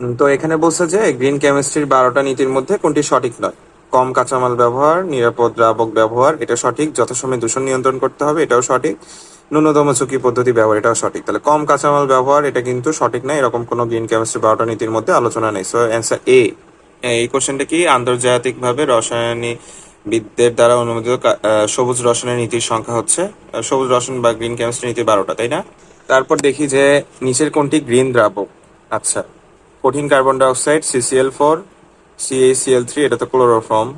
তো এখানে বলছে যে গ্রিন কেমিস্ট্রির বারোটা নীতির মধ্যে কোনটি সঠিক নয়? কম কাঁচামাল ব্যবহার, নিরাপদ দ্রাবক ব্যবহার, এটা সঠিক। যথাসময়ে দূষণ নিয়ন্ত্রণ করতে হবে, এটাও সঠিক। ন্যূনতম ঝুঁকি পদ্ধতি ব্যবহার, এটাও সঠিক। তাহলে কম কাঁচামাল ব্যবহার, এটা কিন্তু সঠিক নয়, এরকম কোনো গ্রিন কেমিস্ট্রি বারোটা নীতির মধ্যে আলোচনা নেই। সো অ্যান্সার এ, এই কোশ্চেনটা কি? আন্তর্জাতিকভাবে রসায়নিক বিদদের দ্বারা অনুমোদিত সবুজ রসায়নের নীতির সংখ্যা হচ্ছে সবুজ রসায়ন বা গ্রিন কেমিস্ট্রি নীতি বারোটা, তাই না? তারপর দেখি যে নিচের কোনটি? গ্রিন দ্রাবক। আচ্ছা। কঠিন carbon dioxide CCl four CaCl three এটা তো ক্লোরোফর্ম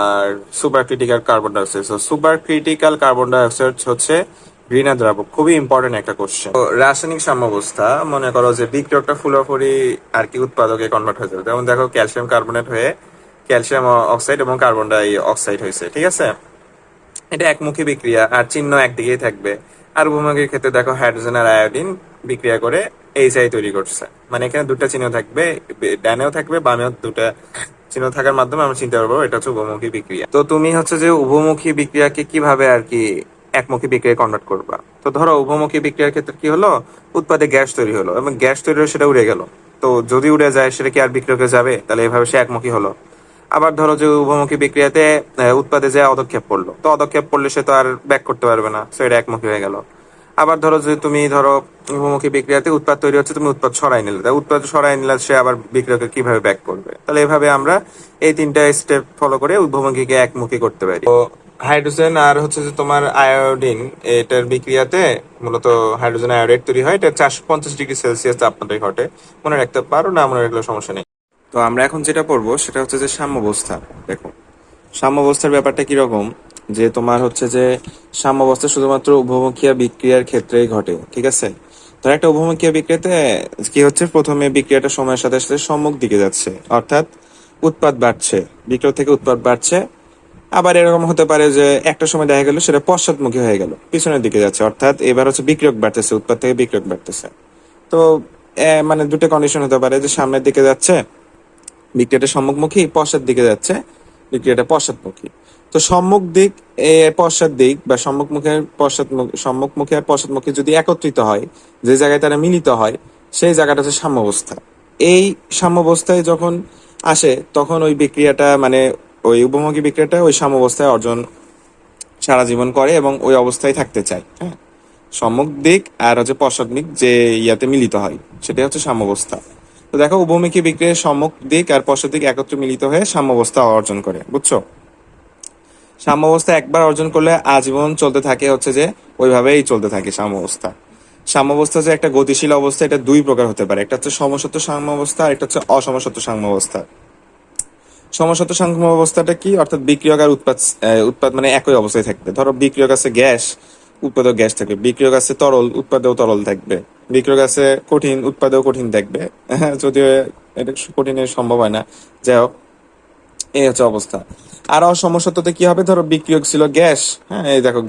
আর super critical carbon dioxide super critical carbon dioxide হচ্ছে গ্রিনা দ্রাবক, খুবই ইম্পর্টেন্ট একটা কোশ্চেন রাসায়নিক সাম্যাবস্থা, মনে করো যে বিক্রিয়কটা ফুলফুরি আর কি উৎপাদকে কনভার্ট হয়ে যাবে। যেমন দেখো ক্যালসিয়াম কার্বনেট হয়ে ক্যালসিয়াম অক্সাইড এবং কার্বন ডাই অক্সাইড হয়েছে, ঠিক আছে? এটা একমুখী বিক্রিয়া, আর চিহ্ন একদিকেই থাকবে। আর উভমুখীর ক্ষেত্রে দেখো হাইড্রোজেন আর আয়োডিন বিক্রিয়া করে এইচআই তৈরি করছে। মানে এখানে দুটা চিহ্ন থাকবে ডানেও থাকবে, বামেও দুটা চিহ্ন থাকার মাধ্যমে আমরা চিন্তা করব এটা হচ্ছে উভমুখী বিক্রিয়া। তো তুমি হচ্ছে যে উভমুখী বিক্রিয়াকে কীভাবে আর কি একমুখী বিক্রিয়ায় কনভার্ট করবা? তো ধরো উভমুখী বিক্রিয়ার ক্ষেত্রে কি হলো? উৎপাদে গ্যাস তৈরি হলো এবং গ্যাস তৈরি হলে সেটা উড়ে গেল। তো যদি উড়ে যায় সেটা কি আর বিক্রিয়কে যাবে? তাহলে এভাবে সে একমুখী হলো। আবার ধরো যে উভমুখী বিক্রিয়াতে উৎপাদে যে অদক্ষেপ পড়ল। তো অদক্ষেপ পড়লে সে তো আর ব্যাক করতে পারবে না, সো এটা একমুখী হয়ে গেল। আবার ধরো যে তুমি ধরো উভমুখী বিক্রিয়াতে উৎপাদ তৈরি হচ্ছে, তুমি উৎপাদ সরাই নিলে। তাই উৎপাদ সরাই নিলে সে আবার বিক্রিয়কে কীভাবে ব্যাক করবে? তাহলে এভাবে আমরা এই তিনটা স্টেপ ফলো করে উভমুখীকে একমুখী করতে পারি। তো হাইড্রোজেন আর হচ্ছে যে তোমার আয়োডিন এটার বিক্রিয়াতে মূলত হাইড্রোজেন আয়োডাইড তৈরি হয়। এটা চারশো পঞ্চাশ ডিগ্রি সেলসিয়াস তাপমাত্রায় ঘটে। মনে রাখতে পারো না, মনে রাখলে সমস্যা নেই। তো আমরা এখন যেটা পড়ব সেটা হচ্ছে যে সাম্যাবস্থা। দেখো, সাম্যাবস্থার ব্যাপারটা কীরকম? যে তোমার হচ্ছে যে সাম্যাবস্থা শুধুমাত্র উভমুখীয় বিক্রিয়ার ক্ষেত্রেই ঘটে, ঠিক আছে? ধর একটা উভমুখীয় বিক্রিয়াতে কি হচ্ছে? প্রথমে বিক্রিয়াটা সময়ের সাথে সাথে সম্মুখ দিকে যাচ্ছে, অর্থাৎ উৎপাদ বাড়ছে, বিক্রিয়া থেকে উৎপাদ বাড়ছে। আবার এরকম হতে পারে যে একটা সময় দেখা গেল সেটা পশ্চাৎমুখী হয়ে গেল, পিছনের দিকে যাচ্ছে, অর্থাৎ এবার হচ্ছে বিক্রিয়ক বাড়তেছে, উৎপাদ থেকে বিক্রিয়ক বাড়তেছে। তো মানে দুটো কন্ডিশন হতে পারে, যে সামনের দিকে যাচ্ছে, বিক্রিয়াটা সম্মুখমুখী, পশ্চাৎ দিকে যাচ্ছে, বিক্রিয়াটা পশ্চাৎমুখী। তো সম্মুখ দিক পশ্চাৎ দিক বা সম্মুখমুখের পশ্চাৎমুখী সম্মুখমুখী আর পশ্চাৎমুখী যদি একত্রিত হয়, যে জায়গায় তারা মিলিত হয়, সেই জায়গাটা হচ্ছে সাম্যবস্থা। এই সাম্যবস্থায় যখন আসে, তখন ওই বিক্রিয়াটা মানে ওই উপমুখী বিক্রিয়াটা ওই সাম্যবস্থায় অর্জন সারা জীবন করে এবং ওই অবস্থায় থাকতে চায় হ্যাঁ। সম্মুখ দিক আর হচ্ছে পশ্চাৎ দিক যে ইয়াতে মিলিত হয়, সেটাই হচ্ছে সাম্যবস্থা। তো দেখো উপমুখী বিক্রিয়ার সম্মুখ দিক আর পশ্চাৎ দিক একত্রে মিলিত হয়ে সাম্যবস্থা অর্জন করে, বুঝছ? সাম্যাবস্থা একবার অর্জন করলে আজীবন চলতে থাকে হচ্ছে যে ওইভাবেই চলতে থাকে সাম্যাবস্থা। সাম্যাবস্থা যে একটা গতিশীল অবস্থা, এটা দুই প্রকার হতে পারে। একটা হচ্ছে সমসত্ব সাম্যাবস্থা আর একটা হচ্ছে অসমসত্ব সাম্যাবস্থা। সমসত্ব সাম্য অবস্থাটা কি? অর্থাৎ বিক্রিয়ক আর উৎপাদ উৎপাদ মানে একই অবস্থায় থাকবে। ধরো বিক্রিয়ক আছে গ্যাস উৎপাদক গ্যাস থাকবে। বিক্রিয়ক আছে তরল, উৎপাদেও তরল থাকবে। বিক্রিয়ক আছে কঠিন, উৎপাদেও কঠিন থাকবে। যদিও এটা কঠিনের সম্ভব হয় না। যাই হোক এই হচ্ছে অবস্থা। আর অসমসত্বতে কি হবে? ধরো বিক্রিয়ক ছিল গ্যাস হ্যাঁ এই দেখো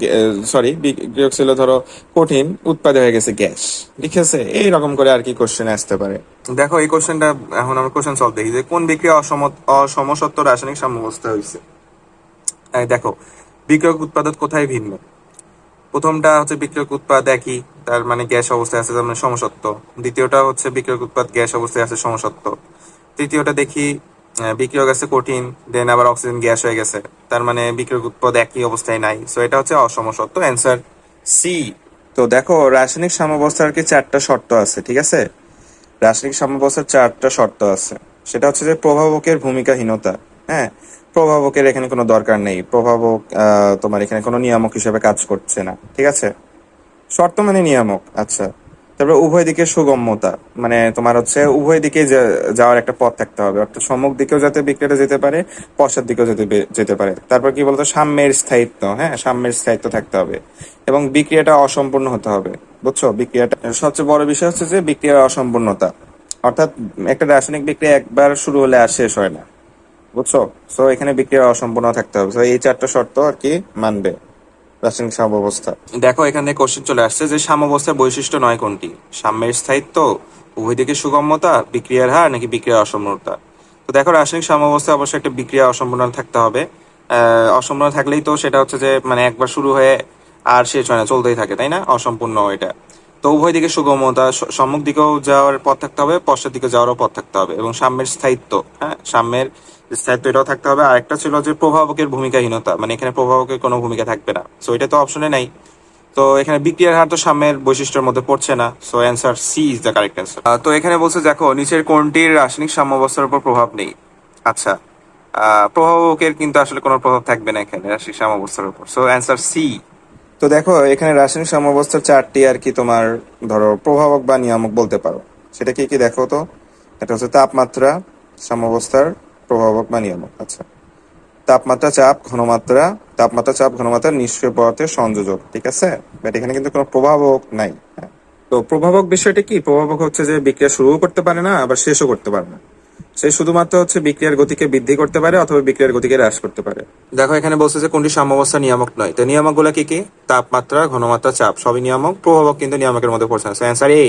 সরি বিক্রিয়ক ছিল ধরো কঠিন, উৎপাদে হয়ে গেছে গ্যাস, ঠিক আছে? এইরকম করে আর কি কোশ্চেন আসতে পারে। দেখো, এই কোশ্চেনটা এখন আমরা কোশ্চেন সলভ দেখি যে কোন বিক্রিয়া অসম অসমসত্ব রাসায়নিক সাম্যাবস্থা হয়েছে দেখো, বিক্রিয়ক উৎপাদক কোথায় ভিন্ন? প্রথমটা হচ্ছে বিক্রিয়ক উৎপাদ একই, তার মানে গ্যাস অবস্থায় আছে, তার মানে সমসত্ব। দ্বিতীয়টা হচ্ছে বিক্রিয়ক উৎপাদ গ্যাস অবস্থায় আছে, সমসত্ব। তৃতীয়টা দেখি বিক্রিয়ক আছে কঠিন দেন আবার অক্সিজেন গ্যাস হয়ে গেছে। তার মানে বিক্রিয়ক উৎপাদ একই অবস্থায় নাই। সো এটা হচ্ছে অসম অসমসত্ব অ্যান্সার সি তো দেখো, রাসায়নিক সাম্যাবস্থার কি চারটা শর্ত আছে, ঠিক আছে? রাসায়নিক সাম্যাবস্থার চারটা শর্ত আছে। সেটা হচ্ছে যে প্রভাবকের ভূমিকাহীনতা। হ্যাঁ প্রভাবকের এখানে কোনো দরকার নেই। প্রভাবক তোমার এখানে কোনো নিয়ামক হিসেবে কাজ করছে না, ঠিক আছে? শর্ত মানে নিয়ামক আচ্ছা। তারপরে উভয় দিকে সুগম্যতা। মানে তোমার হচ্ছে উভয় দিকে যাওয়ার একটা পথ থাকতে হবে। অর্থাৎ সম্মুখ দিকেও যাতে বিক্রেতা যেতে পারে, পশ্চাৎ দিকেও যেতে যেতে পারে। তারপর কি বলতো? সাম্যের স্থায়িত্ব হ্যাঁ? সাম্যের স্থায়িত্ব থাকতে হবে। এবং বিক্রিয়াটা অসম্পূর্ণ হতে হবে। বুঝছ? বিক্রিয়াটা, সবচেয়ে বড় বিষয় হচ্ছে যে বিক্রিয়ার অসম্পূর্ণতা। অর্থাৎ একটা রাসায়নিক বিক্রিয়া একবার শুরু হলে আর শেষ হয় না। বুঝছ? সো এখানে বিক্রিয়ার অসম্পূর্ণ থাকতে হবে। তো এই চারটা শর্ত আর কি মানবে। রাসায়নিক সাম্যাবস্থা। দেখো, এখানে কোশ্চেন চলে আসছে যে সাম্যাবস্থার বৈশিষ্ট্য নয় কোনটি? সাম্যের স্থায়িত্ব, উভয় দিকে সুগম্যতা, বিক্রিয়ার হার, নাকি বিক্রিয়ার অসম্পূর্ণতা? তো দেখো, রাসায়নিক সাম্যাবস্থায় অবশ্যই একটা বিক্রিয়া অসম্পূর্ণ থাকতে হবে। অসম্পূর্ণ থাকলেই তো সেটা হচ্ছে যে মানে একবার শুরু হয়ে আর শেষ হয় না, চলতেই থাকে, তাই না? অসম্পূর্ণ এটা। তো উভয় দিকে সুগমতা সম্মুখ দিকেও যাওয়ার পথ থাকতে হবে, পশ্চাৎ দিকে যাওয়ারও পথ থাকতে হবে এবং সাম্যের স্থায়িত্ব হ্যাঁ? সাম্যের স্থায়িত্ব এটাও থাকতে হবে। আর একটা ছিল যে প্রভাবকের ভূমিকাহীনতা মানে এখানে প্রভাবকের কোনো ভূমিকা থাকবে না। সো এটা তো অপশনে নাই। তো এখানে বিক্রিয়ার হার তো সাম্যের বৈশিষ্ট্যের মধ্যে পড়ছে না। So answer C is the correct answer তো এখানে বলছে, দেখো, নিচের কোনটির রাসায়নিক সাম্যাবস্থার উপর প্রভাব নেই। আচ্ছা প্রভাবকের কিন্তু আসলে কোনো প্রভাব থাকবে না এখানে রাসায়নিক সাম্যাবস্থার উপর। সো অ্যান্সার সি তো দেখো, এখানে রাসায়নিক সাম্যাবস্থার চারটি আর কি তোমার, ধরো, প্রভাবক বা নিয়ামক বলতে পারো। সেটা কি কি দেখো তো? এটা হচ্ছে তাপমাত্রা সাম্যাবস্থার প্রভাবক বা নিয়ামক। আচ্ছা। তাপমাত্রা চাপ, ঘনমাত্রা, তাপমাত্রা চাপ, ঘনমাত্রা নিষ্ক্রিয় পদার্থের সংযোজক, ঠিক আছে? বাট এখানে কিন্তু কোনো প্রভাবক নাই। হ্যাঁ। তো প্রভাবক বিষয়টা কি? প্রভাবক হচ্ছে যে বিক্রিয়া শুরুও করতে পারে না, আবার শেষও করতে পারে না। সে শুধুমাত্র হচ্ছে বিক্রিয়ার গতিকে বৃদ্ধি করতে পারে অথবা বিক্রিয়ার গতিকে হ্রাস করতে পারে। দেখো, এখানে বলছে যে কোনটি সাম্যাবস্থা নিয়ামক নয়। তো নিয়ামকগুলো কি কি? তাপমাত্রা, ঘনমাত্রা, চাপ, সবই নিয়ামক, প্রভাবক কিন্তু নিয়ামকের মধ্যে পড়ছে অ্যান্সার এ